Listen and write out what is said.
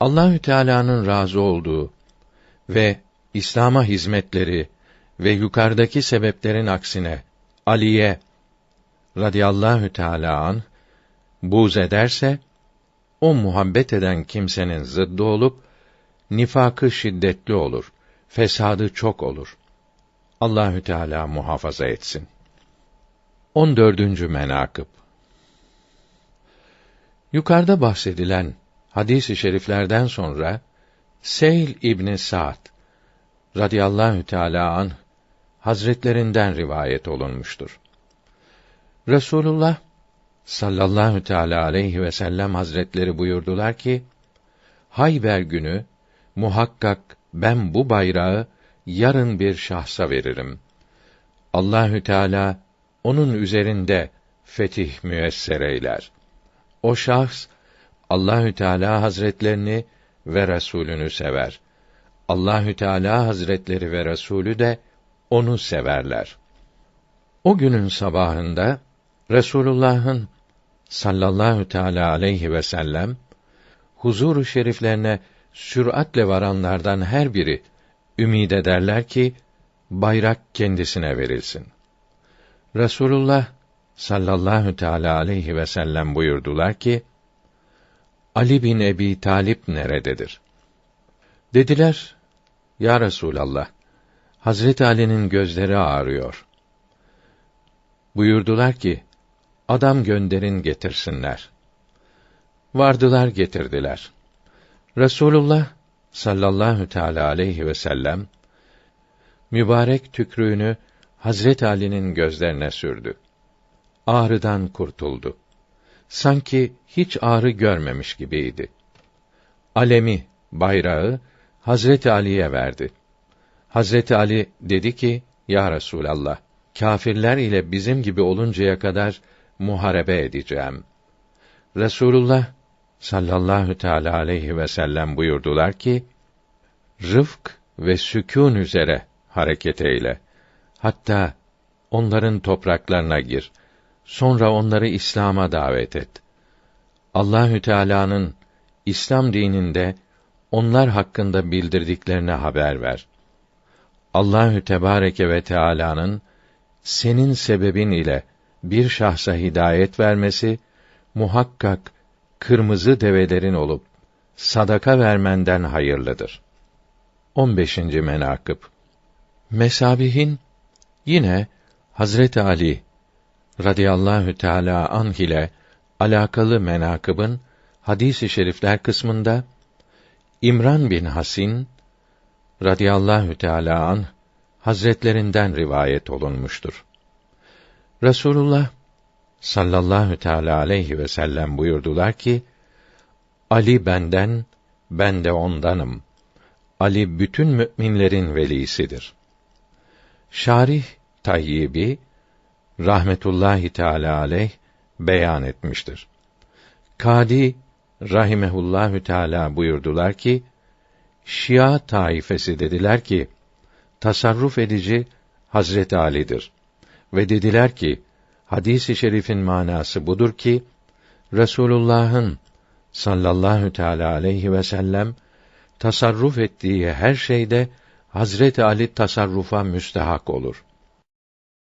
Allahü Teala'nın razı olduğu ve İslam'a hizmetleri ve yukarıdaki sebeplerin aksine Ali'ye radıyallahu teala an buz ederse o muhabbet eden kimsenin zıddı olup nifakı şiddetli olur, fesadı çok olur. Allahü Teala muhafaza etsin. 14. menakıb Yukarıda bahsedilen hadis-i şeriflerden sonra Seyl İbni Sa'd radıyallahu teala an hazretlerinden rivayet olunmuştur. Resulullah sallallahu teala aleyhi ve sellem hazretleri buyurdular ki: Hayber günü muhakkak ben bu bayrağı yarın bir şahsa veririm. Allahü Teala onun üzerinde fetih müesser eyler. O şahs Allahü Teala Hazretlerini ve Resulünü sever. Allahü Teala Hazretleri ve Resulü de onu severler. O günün sabahında Resulullah'ın sallallahu teala aleyhi ve sellem huzuru şeriflerine süratle varanlardan her biri ümid ederler ki bayrak kendisine verilsin. Resulullah sallallahu teala aleyhi ve sellem buyurdular ki Ali bin Ebi Talip nerededir? Dediler, Ya Resulallah, Hazret Ali'nin gözleri ağrıyor. Buyurdular ki, adam gönderin getirsinler. Vardılar getirdiler. Resulullah sallallahu teala aleyhi ve sellem mübarek tükrüğünü Hazret Ali'nin gözlerine sürdü. Ağrıdan kurtuldu. Sanki hiç ağrı görmemiş gibiydi. Alemi, bayrağı Hazret Ali'ye verdi. Hazreti Ali dedi ki: Ya Resulallah, kâfirler ile bizim gibi oluncaya kadar muharebe edeceğim. Resulullah sallallahu teala aleyhi ve sellem buyurdular ki: Rıfk ve sükûn üzere hareket eyle. Hatta onların topraklarına gir. Sonra onları İslam'a davet et. Allahü Teala'nın İslam dininde onlar hakkında bildirdiklerine haber ver. Allahü Tebareke ve Teala'nın senin sebebin ile bir şahsa hidayet vermesi muhakkak kırmızı develerin olup sadaka vermenden hayırlıdır. 15. menakıb Mesabihin yine Hazret Ali radıyallahu teala anh ile alakalı menakıbın hadis-i şerifler kısmında İmran bin Hasin radıyallahu teala an hazretlerinden rivayet olunmuştur. Resulullah sallallahu teala aleyhi ve sellem buyurdular ki: Ali benden, ben de ondanım. Ali bütün müminlerin velisidir. Şarih Tayyibi rahmetullahi teala aleyh beyan etmiştir. Kadi rahimehullahü teala buyurdular ki Şia taifesi dediler ki tasarruf edici Hazreti Ali'dir ve dediler ki hadisi şerifin manası budur ki Resulullah'ın sallallahu teala aleyhi ve sellem tasarruf ettiği her şeyde Hazreti Ali tasarrufa müstehak olur.